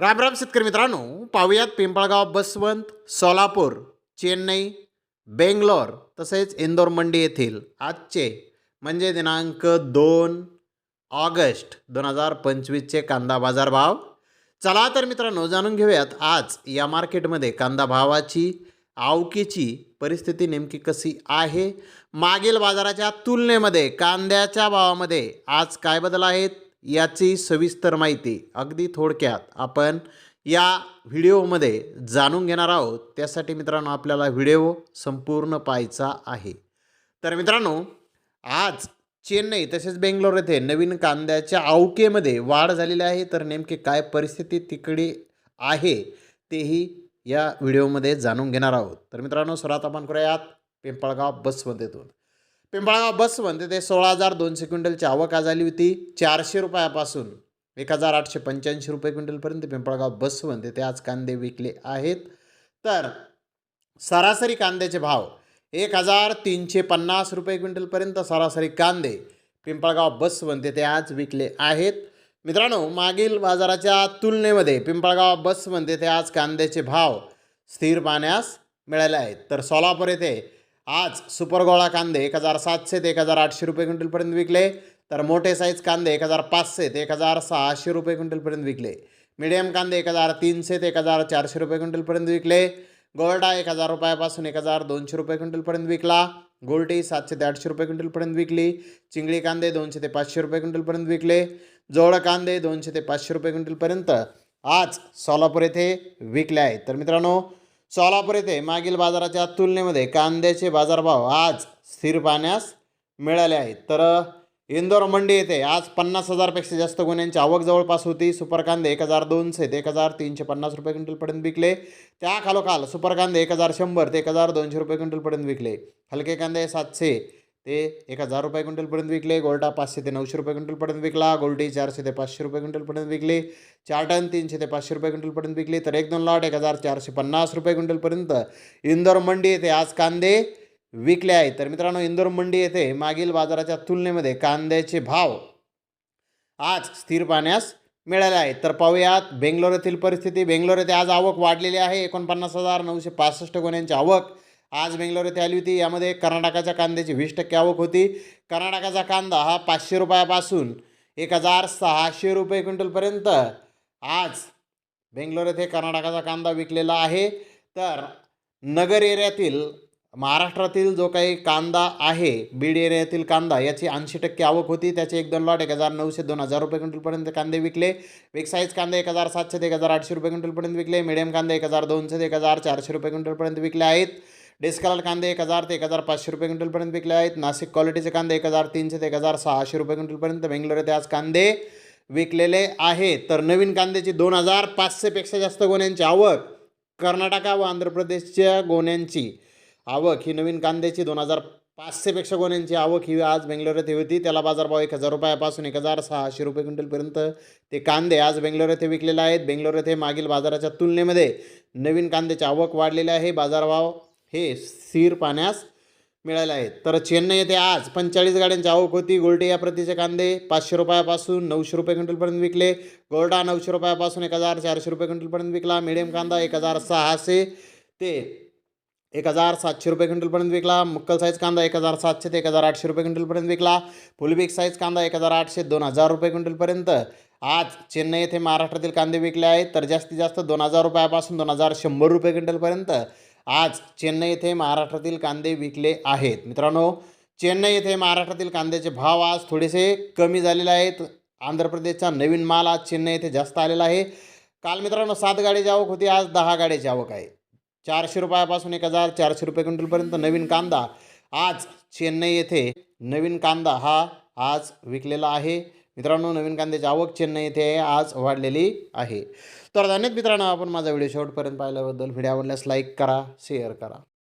राम राम शेतकरी मित्रांनो पाहुयात पिंपळगाव बसवंत सोलापूर चेन्नई बेंगलोर तसेच इंदोर मंडी येथील आजचे म्हणजे दिनांक दोन ऑगस्ट दोन हजार पंचवीसचे कांदा बाजार भाव चला तर मित्रांनो जाणून घेऊयात आज या मार्केटमध्ये कांदा भावाची आवकीची परिस्थिती नेमकी कशी आहे? मागील बाजाराच्या तुलनेमध्ये कांद्याच्या भावामध्ये आज काय बदल आहेत? याची सविस्तर माहिती अगदी थोडक्यात आपण या व्हिडिओमध्ये जाणून घेणार आहोत. त्यासाठी मित्रांनो आपल्याला व्हिडिओ संपूर्ण पाहायचा आहे. तर मित्रांनो आज चेन्नई तसेच बेंगलोर येथे नवीन कांद्याच्या आवकेमध्ये वाढ झालेली आहे. तर नेमकी काय परिस्थिती तिकडे आहे तेही या व्हिडिओमध्ये जाणून घेणार आहोत. तर मित्रांनो सर्वात आपण करूयात पिंपळगाव बसवंतेतून पिंपळगाव बसवंत ते सोळा हजार दोनशे क्विंटलची आवक आज झाली होती. चारशे रुपयापासून एक हजार आठशे पंच्याऐंशी रुपये क्विंटलपर्यंत पिंपळगाव बसवंत ते आज कांदे विकले आहेत. तर सरासरी कांद्याचे भाव एक हजार तीनशे पन्नास रुपये क्विंटलपर्यंत सरासरी कांदे पिंपळगाव बसवंत ते आज विकले आहेत. मित्रांनो मागील बाजाराच्या तुलनेमध्ये पिंपळगाव बसवंत ते आज कांद्याचे भाव स्थिर पाहण्यास मिळाले आहेत. तर सोलापूर येथे आज सुपर गोळा कांदे एक हजार सातशे ते एक हजार आठशे रुपये क्विंटलपर्यंत विकले. तर मोठे साईज कांदे एक हजार पाचशे ते एक हजार सहाशे रुपये क्विंटलपर्यंत विकले. मिडियम कांदे एक हजार तीनशे ते एक हजार चारशे रुपये क्विंटलपर्यंत विकले. गोल्डा एक हजार रुपयापासून एक हजार दोनशे रुपये क्विंटलपर्यंत विकला. गोल्टी सातशे ते आठशे रुपये क्विंटलपर्यंत विकली. चिंगळी कांदे दोनशे ते पाचशे रुपये क्विंटलपर्यंत विकले. जोड कांदे दोनशे ते पाचशे रुपये क्विंटलपर्यंत आज सोलापूर येथे विकले आहेत. तर मित्रांनो सोलापूर येथे मागील बाजाराच्या तुलनेमध्ये कांद्याचे बाजारभाव आज स्थिर पाहण्यास मिळाले आहेत. तर इंदोर मंडी येथे आज पन्नास हजारपेक्षा जास्त गुन्ह्यांची आवक जवळपास होती. सुपर कांदे एक हजार दोनशे ते एक हजार तीनशे पन्नास रुपये क्विंटलपर्यंत विकले. त्या खालोखाल सुपर कांदे एक हजार शंभर ते एक हजार दोनशे रुपये क्विंटलपर्यंत विकले. हलके कांदे सातशे ते एक हजार रुपये क्विंटलपर्यंत विकले गोल्डा पाचशे ते नऊशे रुपये क्विंटलपर्यंत विकला गोल्डी चारशे ते पाचशे रुपये क्विंटलपर्यंत विकले चार टन तीनशे ते पाचशे रुपये क्विंटलपर्यंत विकले तर एक दोन लॉट एक हजार चारशे पन्नास रुपये क्विंटलपर्यंत इंदोर मंडी येथे आज कांदे विकले आहेत. तर मित्रांनो इंदोर मंडी येथे मागील बाजाराच्या तुलनेमध्ये कांद्याचे भाव आज स्थिर पाहण्यास मिळाले आहेत. तर पाहूयात बेंगलोर येथील परिस्थिती बेंगलोर येथे आज आवक वाढलेली आहे. एकोणपन्नास हजार नऊशे पासष्ट गुन्ह्यांची आवक आज बेंगलोर येथे आली होती. यामध्ये कर्नाटकाच्या कांद्याची वीस टक्के आवक होती. कर्नाटकाचा कांदा हा पाचशे रुपयापासून एक हजार सहाशे रुपये क्विंटलपर्यंत. आज बेंगलोर येथे कर्नाटकाचा कांदा विकलेला आहे. तर नगर एरियातील महाराष्ट्रातील जो काही कांदा आहे बीड एरियातील कांदा याची ऐंशी टक्के आवक होती. त्याचे एक दोन लॉट एक हजार नऊशे दोन हजार रुपये क्विंटलपर्यंत कांदे विकले. बिग साईज कांदे एक हजार सातशे ते एक हजार आठशे रुपये क्विंटलपर्यंत विकले. मिडियम कांदे एक हजार दोनशे ते एक हजार चारशे रुपये क्विंटलपर्यंत विकले आहेत. डिस्कालाल कांदे एक हजार ते एक हजार पाचशे रुपये क्विंटलपर्यंत विकले आहेत. नाशिक क्वालिटीचे कांदे एक हजार तीनशे ते एक हजार सहाशे रुपये क्विंटलपर्यंत बेंगलोर येथे आज कांदे विकलेले आहेत. तर नवीन कांद्याची दोन हजार पाचशेपेक्षा जास्त गोण्यांची आवक कर्नाटका व आंध्र प्रदेशच्या गोण्यांची आवक ही नवीन कांद्याची दोन हजार पाचशेपेक्षा गोण्यांची आवक ही आज बेंगलोर येथे होती. त्याला बाजारभाव एक हजार रुपयापासून एक हजार सहाशे रुपये क्विंटलपर्यंत ते कांदे आज बेंगलोर येथे विकलेले आहेत. बेंगलोर येथे मागील बाजाराच्या तुलनेमध्ये नवीन कांद्याची आवक वाढलेली आहे. बाजारभाव हे स्थिर पाहण्यास मिळाले आहेत. तर चेन्नई येथे आज पंचेचाळीस गाड्यांची आवक होती. गोल्डे या प्रतीचे कांदे पाचशे रुपयापासून नऊशे रुपये क्विंटलपर्यंत विकले. गोल्डा नऊशे रुपयापासून एक हजार चारशे रुपये क्विंटलपर्यंत विकला. मिडियम कांदा एक हजार सहाशे ते एक हजार सातशे रुपये क्विंटलपर्यंत विकला. मुक्कल साईज कांदा एक हजार सातशे ते एक हजार आठशे रुपये क्विंटलपर्यंत विकला. फुलबिक साईज कांदा एक हजार आठशे दोन हजार रुपये क्विंटलपर्यंत. आज चेन्नई येथे महाराष्ट्रातील कांदे विकले आहेत. तर जास्तीत जास्त दोन हजार रुपयापासून दोन हजार शंभर रुपये क्विंटलपर्यंत. आज चेन्नई येथे महाराष्ट्रातील कांदे विकले आहेत. मित्रांनो चेन्नई येथे महाराष्ट्रातील कांद्याचे भाव आज थोडेसे कमी झालेले आहेत. आंध्र प्रदेशचा नवीन माल आज चेन्नई येथे जास्त आलेला आहे. काल मित्रांनो सात गाडीची आवक होती आज दहा गाड्याची आवक आहे. चारशे रुपयापासून एक हजार चारशे रुपये क्विंटलपर्यंत नवीन कांदा. आज चेन्नई येथे नवीन कांदा हा आज विकलेला आहे. मित्रांनो नवीन कांद्याची आवक चेन्नई येथे आज वाढलेली आहे. तर धन्यवाद मित्रांनो आपण माझा व्हिडिओ शेवटपर्यंत पाहिल्याबद्दल. व्हिडिओ आवडल्यास लाईक करा शेअर करा.